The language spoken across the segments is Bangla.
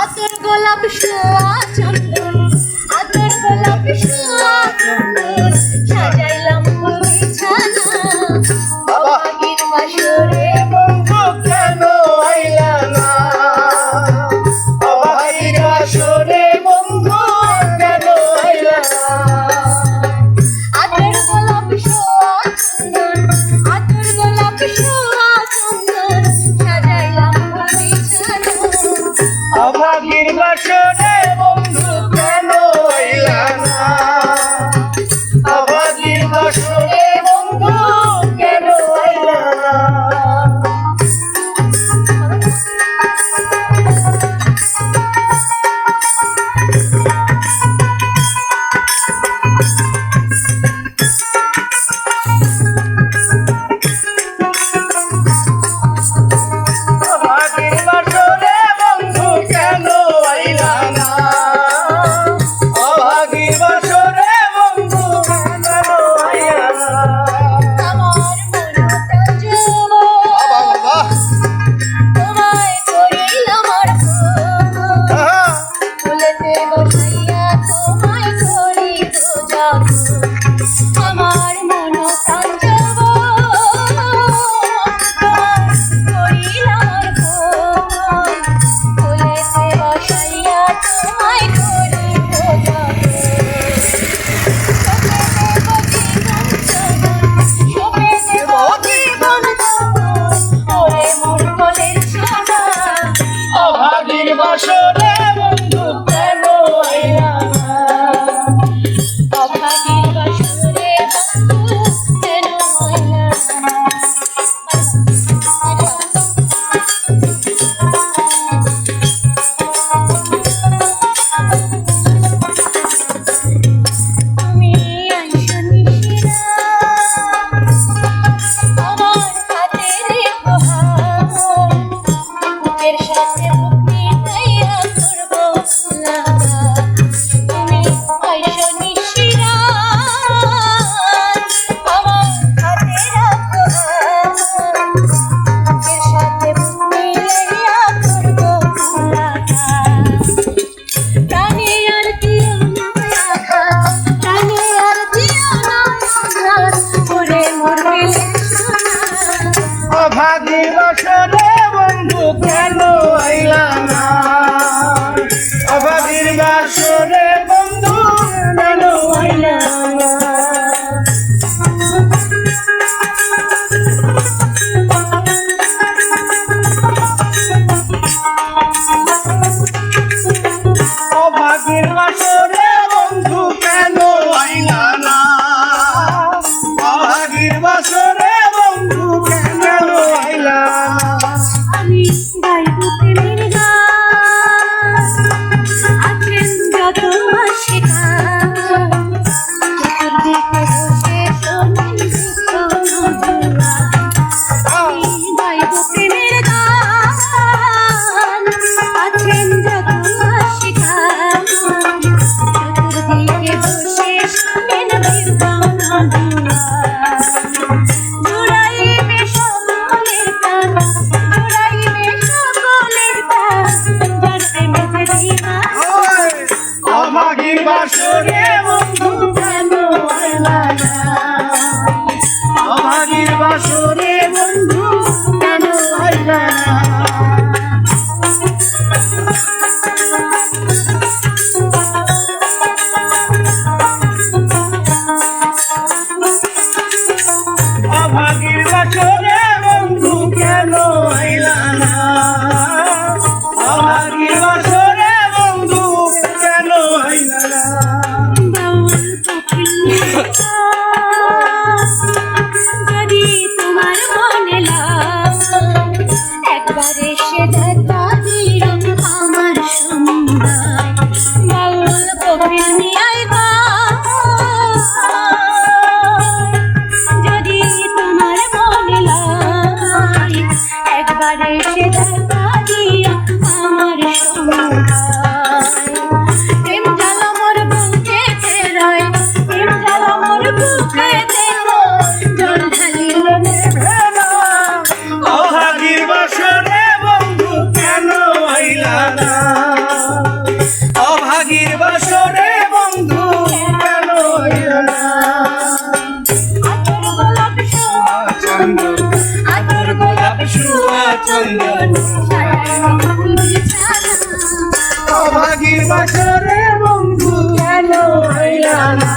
আতর গোলাপ শোয়া চন্দন আতর গোলাপ শোয়া চন্দন সাজাইলাম বিছানা বাবা। hug me in my shoulder. আসলে প্রেমের বাসরে বন্ধু কেন আইলা না? বাসরে পাশে থাকা দিয়া বাসরে বন্ধু কেন হইলা না?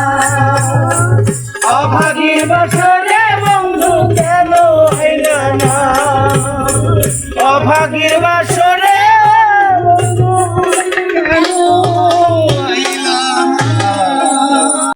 অভাগীর বাসরে